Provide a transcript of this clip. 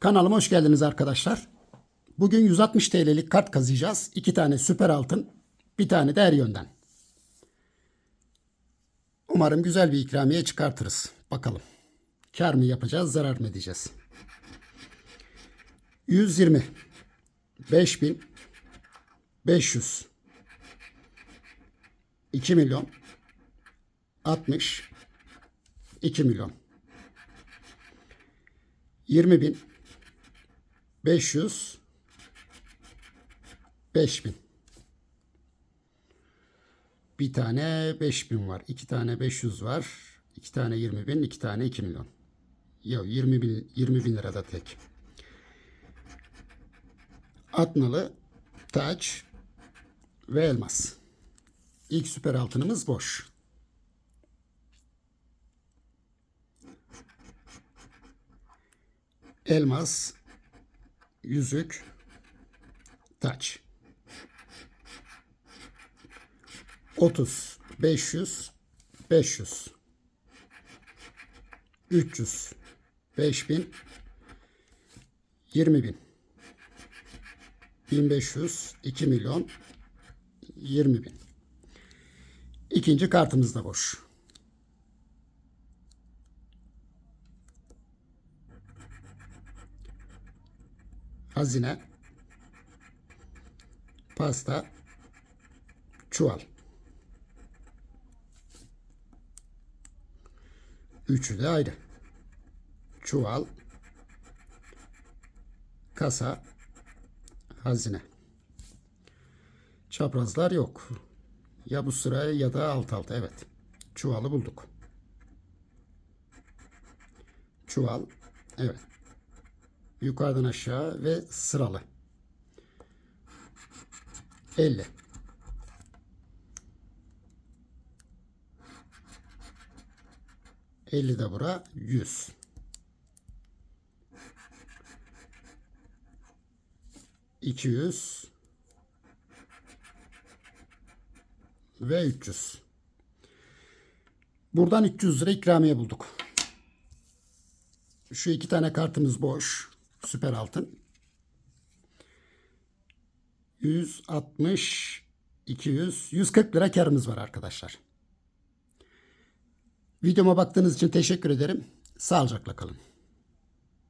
Kanalıma hoş geldiniz arkadaşlar. Bugün 160 TL'lik kart kazıyacağız. İki tane süper altın, bir tane de her yönden. Umarım güzel bir ikramiye çıkartırız. Bakalım. Kar mı yapacağız, zarar mı edeceğiz? 120 5000 500 2 milyon 60 2 milyon 20 bin 500 5000 bir tane 5000 var. iki tane 500 var. iki tane 20 bin. iki tane 2 milyon. Yok 20 bin, 20 bin lirada tek. Atnalı, taç ve elmas. İlk süper altınımız boş. Elmas, yüzük, taç. 30, 500, 500. 300, 5000, 20 bin. 1500, 2 milyon, 20 bin. İkinci kartımız da boş. Hazine, pasta, çuval. Üçü de ayrı. Çuval, kasa, hazine. Çaprazlar yok. Ya bu sıraya ya da alt alta evet. Çuvalı bulduk. Çuval evet. Yukarıdan aşağı ve sıralı. 50. Elli de bura 100. İki yüz ve 300. Buradan 300 lira ikramiye bulduk. Şu iki tane kartımız boş. Süper altın. 160, 200, 140 lira karımız var arkadaşlar. Videoma baktığınız için teşekkür ederim. Sağlıcakla kalın.